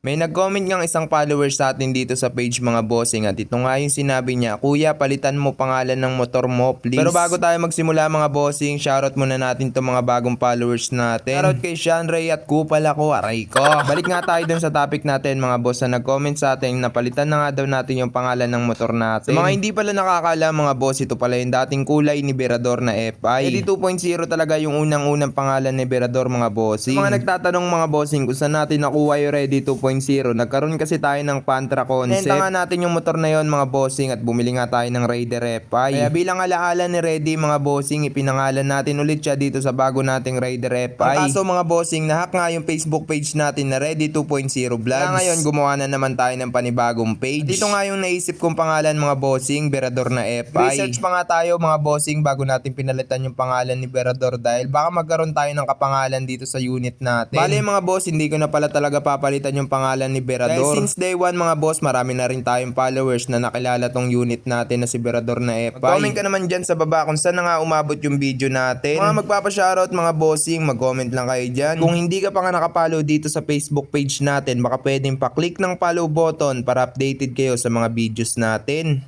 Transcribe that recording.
May nag-comment ngang isang follower sa atin dito sa page mga bossing at ito nga yung sinabi niya, Kuya, palitan mo pangalan ng motor mo, please. Pero bago tayo magsimula mga bossing, shoutout muna natin to mga bagong followers natin. Shoutout kay Sean Ray at kupal ako, aray ko. Balik nga tayo dun sa topic natin mga boss na nag-comment sa atin na palitan na nga daw natin yung pangalan ng motor natin. Sa mga hindi pala nakakala mga boss, ito pala yung dating kulay ni Berador na FI. Edi 2.0 talaga yung unang-unang pangalan ni Berador mga bossing. Sa mga nagtatanong mga bossing kung saan natin nakuha yung Ready 2.0, nagkaroon kasi tayo ng Pantra concept. Nenta nga natin yung motor na yon mga bossing at bumili nga tayo ng Raider FI. Kaya bilang alaala ni Ready mga bossing, ipinangalan natin ulit siya dito sa bago nating Raider FI. Ang kaso mga bossing, nahack nga yung Facebook page natin na Ready 2.0 Vlogs. Kaya ngayon, gumawa na naman tayo ng panibagong page. Dito nga yung naisip kong pangalan mga bossing, Berador na FI. Research pa nga tayo mga bossing bago natin pinalitan yung pangalan ni Berador dahil baka magkaroon tayo ng kapangalan dito sa unit natin. Bale mga boss, hindi ko na pala talaga papalitan yung pangalan ni Berador. Dahil since day one mga boss, marami na rin tayong followers na nakilala tong unit natin na si Berador na FI. Mag-comment ka naman dyan sa baba kung saan na nga umabot yung video natin. Mga magpapashoutout mga bossing, mag-comment lang kayo dyan. Kung hindi ka pa nga nakapollow dito sa Facebook page natin, baka pwedeng pa-click ng follow button para updated kayo sa mga videos natin.